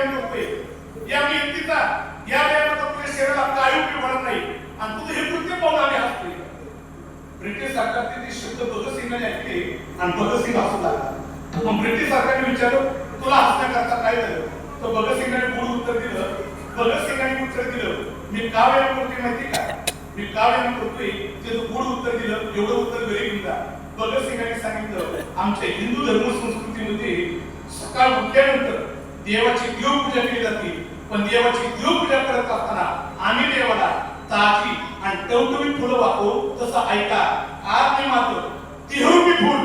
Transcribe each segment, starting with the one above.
ठिकाणी उपयोग या व्यक्तीचा या वेळेला आपल्या शरीराला काय उपयोग होणार नाही. आणि तुझं हे कृत्य पाहून आम्ही हसते ब्रिटिश सरकारचे ते शब्द भगतसिंगाने ऐकले आणि भगतसिंग हसू लागला. मग ब्रिटिश सरकारने विचारलं तुला हसण्याकरता काय झालं? तर भगतसिंगाने गोड उत्तर दिलं भगतसिंगाने उत्तर दिलं मी का व्यायाम करतोय माहिती का? मी का वेळा करतोय ते गोड उत्तर दिलं एवढं उत्तर घरी घेऊन जा. भगतसिंगाने सांगितलं आमच्या हिंदू धर्म संस्कृतीमध्ये सकाळ उठल्यानंतर देवाची देवपूजा केली जाते. पण देवाची देवपूजा करत असताना आम्ही देवाला ताजी आणि टवटवीत फुलं वाहू तसं ऐका. आज मी मात्र तिरुपी फुल.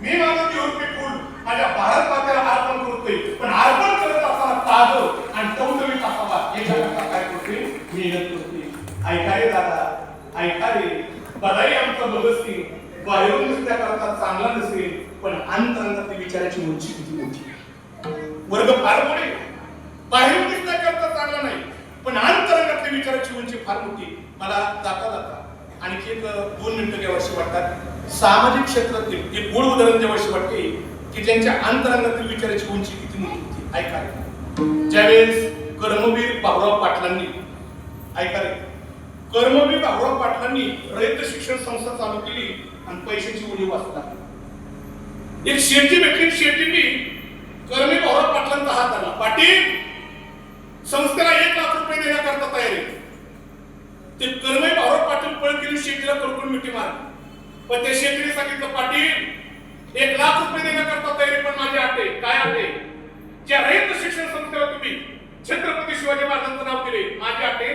मी माझं तिरुपी फुल. माझ्या भारत मातेला अर्पण करतोय. पण अर्पण करत असताना ताज आणि टवटवीत असावा. याच्याकरता काय करतोय? मेहनत करतोय. ऐका रे दादा. ऐका रे. आमचं आमचा भगतसिंग बाहेरून दिसल्या करता चांगला नसेल पण अंतरंगातली विचाराची उंची किती मोठी. वर्ग फार मोठे. बाहेरून दिसल्या करता चांगला नाही. पण अंतरंगातल्या विचाराची उंची फार मोठी. मला जाता जाता आणखी एक दोन मिनिटं घ्यावीशी वाटतात. सामाजिक क्षेत्रातील एक गोड उदाहरण द्यावीशी वाटते की ज्यांच्या अंतरंगातील विचाराची उंची किती मोठी होती. ऐका. ज्यावेळेस कर्मवीर भाऊराव पाटलांनी ऐका रे. कर्मवीर भाऊराव पाटलांनी रयत शिक्षण संस्था चालू केली आणि पैशाची उणीव वाचला एक शेती भेटली. शेतीनी भाऊराव पाटलांचा हात आला पाटील संस्थेला एक लाख रुपये देण्याकरता तयार. आहे ते कर्मे भाऊराव पाटील पळ केली शेतीला कडकून मिठी मार पण त्या शेतीने सांगितलं पाटील एक लाख रुपये देण्याकरता तयारी पण माझे आटे काय आटे ज्या रयत शिक्षण संस्थेला तुम्ही छत्रपती शिवाजी महाराजांचं नाव दिले माझे आटे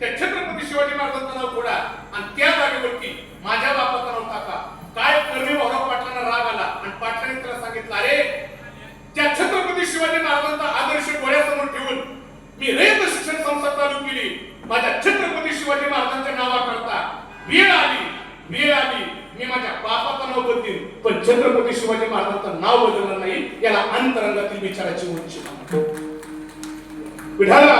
त्या छत्रपती शिवाजी महाराजांचं नाव घोडा. आणि त्या जागेवरती माझ्या बापाचं नाव टाका काय कर्मी भाऊराव पाटलांना राग आला आणि पाटलांनी त्याला सांगितलं अरे त्या छत्रपती शिवाजी आदर्श डोळ्यासमोर ठेवून मी रयत शिक्षण संस्था चालू केली. माझ्या छत्रपती शिवाजी महाराजांच्या नावाकरता वेळ आली वेळ आली. मी माझ्या बापाचं नाव बदलीन पण छत्रपती शिवाजी महाराजांचं नाव बदलणार नाही याला अंतरंगातील विचाराची उंची म्हणतात. विठाला